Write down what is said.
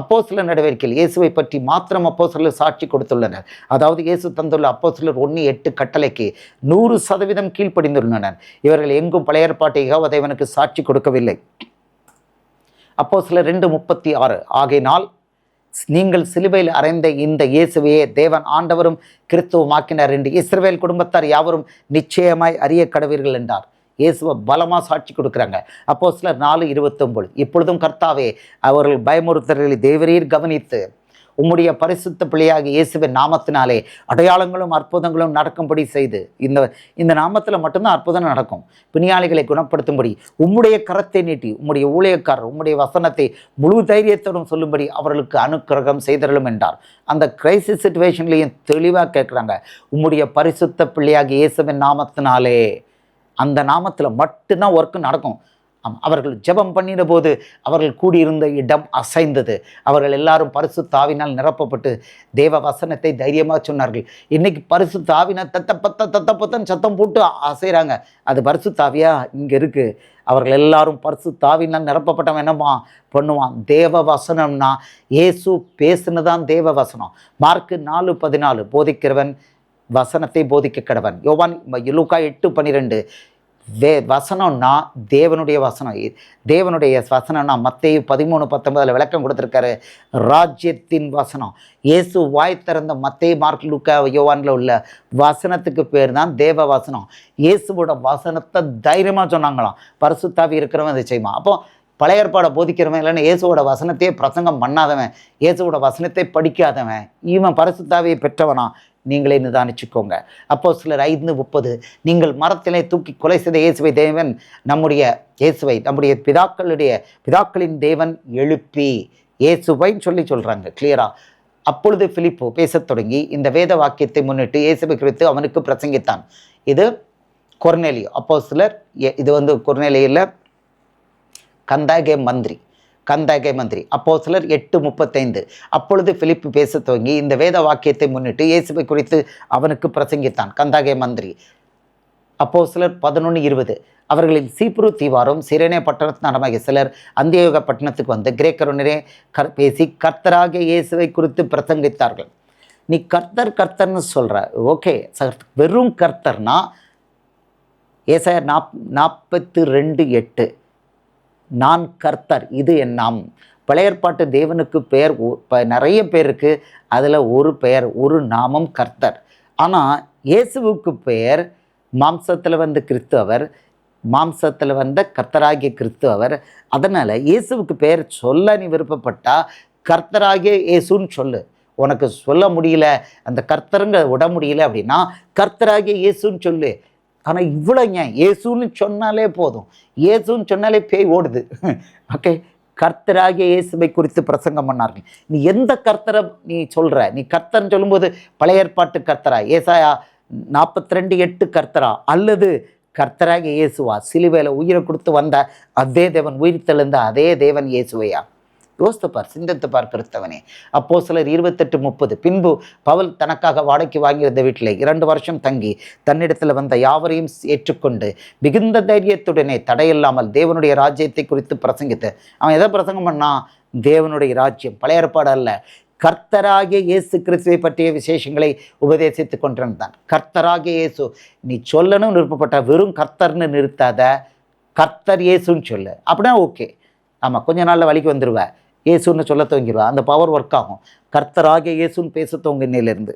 அப்போ சில நடவடிக்கைகள் இயேசுவை பற்றி மாத்திரம் அப்போ சிலர் சாட்சி கொடுத்துள்ளனர். அதாவது இயேசு தந்துள்ள அப்போ சிலர் ஒன்று எட்டு கட்டளைக்கு நூறு சதவீதம் கீழ்ப்படிந்துள்ளனர். இவர்கள் எங்கும் பழைய ஏற்பாட்டை தேவனுக்கு சாட்சி கொடுக்கவில்லை. அப்போ சிலர் ரெண்டு முப்பத்தி ஆறு. ஆகையினால் நீங்கள் சிலுவையில் அறைந்த இந்த இயேசுவையே தேவன் ஆண்டவரும் கிறிஸ்துவமாக்கினார் என்று இஸ்ரவேல் குடும்பத்தார் யாவரும் நிச்சயமாய் அறிய கடவீர்கள் என்றார். இயேசுவை பலமாக சாட்சி கொடுக்குறாங்க. அப்போ சிலர் நாலு இருபத்தொம்பது. இப்பொழுதும் கர்த்தாவே அவர்கள் பயமுறுத்தல்களை தேவரீர் கவனித்து உம்முடைய பரிசுத்த பிள்ளையாக இயேசுவின் நாமத்தினாலே அடையாளங்களும் அற்புதங்களும் நடக்கும்படி செய்து. இந்த இந்த நாமத்தில் மட்டும்தான் அற்புதம் நடக்கும். பிணியாளிகளை குணப்படுத்தும்படி உம்முடைய கரத்தை நீட்டி உம்முடைய ஊழியக்காரர் உம்முடைய வசனத்தை முழு தைரியத்தோடும் சொல்லும்படி அவர்களுக்கு அனுக்கிரகம் செய்தரலும் என்றார். அந்த கிரைசிஸ் சுச்சுவேஷன்லையும் தெளிவாக கேட்குறாங்க. உம்முடைய பரிசுத்த பிள்ளையாக இயேசுவின் நாமத்தினாலே அந்த நாமத்தில் மட்டும்தான் ஒர்க்கு நடக்கும். அவர்கள் ஜெபம் பண்ணின போது அவர்கள் கூடியிருந்த இடம் அசைந்தது. அவர்கள் எல்லாரும் பரிசு தாவினால் நிரப்பப்பட்டு தேவ வசனத்தை தைரியமாக சொன்னார்கள். இன்னைக்கு பரிசு தாவின தத்த பத்த தத்த பத்தன்னு சத்தம் போட்டு அசைகிறாங்க அது பரிசு தாவியா? இங்கே இருக்குது அவர்கள் எல்லாரும் பரிசு தாவினால் நிரப்பப்பட்டவன் என்னமா பண்ணுவான். தேவ வசனம்னா இயேசு பேசுனதான் தேவ வசனம். மார்க்கு நாலு பதினாலு போதிக்கிறவன் வசனத்தை போதிக்க கடவன். யோவான் லூக்கா எட்டு பன்னிரெண்டு. வே வசனம்னா தேவனுடைய வசனம். தேவனுடைய வசனம்னா மத்தேயு பதிமூணு பத்தொன்பதில் விளக்கம் கொடுத்துருக்காரு. ராஜ்யத்தின் வசனம். இயேசு வாய் திறந்த மத்தேயு மார்க் லூக்கா யோவானில் உள்ள வசனத்துக்கு பேர் தான் தேவ வசனம். இயேசுவோட வசனத்தை தைரியமாக சொன்னாங்களாம். பரிசுத்தாவி இருக்கிறவன் அதை செய்வான்? அப்போ பழைய ஏற்பாடை போதிக்கிறவன் இல்லைன்னா இயேசுவோட வசனத்தையே பிரசங்கம் பண்ணாதவன் இயேசுவோட வசனத்தை படிக்காதவன் இவன் பரிசுத்தாவியை பெற்றவனா? நீங்களே நிதானிச்சுக்கோங்க அப்போ சிலர் ஐந்து முப்பது நீங்கள் மரத்திலே தூக்கி கொலை செய்த இயேசுவை தேவன் நம்முடைய இயேசுவை நம்முடைய பிதாக்களுடைய பிதாக்களின் தேவன் எழுப்பி இயேசுவைன்னு சொல்லி சொல்கிறாங்க கிளியராக அப்பொழுது பிலிப்பு பேசத் தொடங்கி இந்த வேத வாக்கியத்தை முன்னிட்டு இயேசுவை குறித்து அவனுக்கு பிரசங்கித்தான். இது கொர்நேலியோ அப்போ சிலர் இது வந்து கொர்நேலியில் கந்தாகே மந்திரி கந்தாகே மந்திரி. அப்போ சிலர் எட்டு முப்பத்தைந்து. அப்பொழுது பிலிப்பு பேசத் துவங்கி இந்த வேத வாக்கியத்தை முன்னிட்டு இயேசுவை குறித்து அவனுக்கு பிரசங்கித்தான். கந்தாகே மந்திரி. அப்போ சிலர் பதினொன்று இருபது. அவர்களில் சீப்ரு தீவாரும் சிரேனே பட்டணத்து நடமாக சிலர் அந்தியோக பட்டணத்துக்கு வந்து கிரேக்கருடனே கர் பேசி கர்த்தராக இயேசுவை குறித்து பிரசங்கித்தார்கள். நீ கர்த்தர் கர்த்தர்னு சொல்கிற ஓகே சர் வெறும் கர்த்தர்னா ஏசாயர் நாப் நாற்பத்தி ரெண்டு எட்டு. நான் கர்த்தர் இது என் நாம். பழையற்பாட்டு தேவனுக்கு பெயர் ஒ- நிறைய பேர் இருக்குது அதில் ஒரு பெயர் ஒரு நாமம் கர்த்தர். ஆனால் இயேசுவுக்கு பெயர் மாம்சத்தில் வந்த கிறிஸ்துவர் மாம்சத்தில் வந்த கர்த்தராகிய கிறிஸ்துவர் அதனால் இயேசுவுக்கு பெயர் சொல்ல நீ விருப்பப்பட்டால் கர்த்தராகிய இயேசுன்னு சொல்லு. உனக்கு சொல்ல முடியல அந்த கர்த்தருங்க விட முடியல அப்படின்னா கர்த்தராகிய இயேசுன்னு சொல்லு. ஆனால் இவ்வளோ ஏன்? இயேசுன்னு சொன்னாலே போதும். இயேசுன்னு சொன்னாலே பேய் ஓடுது. ஓகே கர்த்தராகிய இயேசுவை குறித்து பிரசங்கம் பண்ணார்கள். நீ எந்த கர்த்தரை நீ சொல்கிற நீ கர்த்தர்னு சொல்லும்போது பழைய ஏற்பாட்டு கர்த்தரா? ஏசாயா நாற்பத்தி ரெண்டு எட்டு கர்த்தரா? அல்லது கர்த்தராக இயேசுவா? சிலுவையில் உயிரை கொடுத்து வந்த அதே தேவன் உயிர் தெழுந்த அதே தேவன் இயேசுவையா? யோசித்துப்பார் பார் சிந்தித்து பார் கிறிஸ்தவனே அப்போ சிலர் இருபத்தெட்டு முப்பது. பின்பு பவல் தனக்காக வாடகைக்கு வாங்கியிருந்த வீட்டில் இரண்டு வருஷம் தங்கி தன்னிடத்தில் வந்த யாவரையும் ஏற்றுக்கொண்டு மிகுந்த தைரியத்துடனே தடையில்லாமல் தேவனுடைய ராஜ்யத்தை குறித்து பிரசங்கித்து அவன் எதை பிரசங்கம் பண்ணான் தேவனுடைய ராஜ்யம். பழைய ஏற்பாடு அல்ல. கர்த்தராகிய இயேசு கிறிஸ்துவை பற்றிய விசேஷங்களை உபதேசித்து கொண்டிருந்தான். கர்த்தராகிய இயேசு நீ சொல்லணும்னு விருப்பப்பட்ட வெறும் கர்த்தர்னு நிறுத்தாத. கர்த்தர் இயேசுன்னு சொல்லு. அப்படின்னா ஓகே. ஆமாம் கொஞ்ச நாளில் வழிக்கு வந்துடுவேன் இயேசுன்னு சொல்ல துவங்கிடுவா. அந்த பவர் ஒர்க் ஆகும். கர்த்தராகிய இயேசுன்னு பேச இன்னையிலேருந்து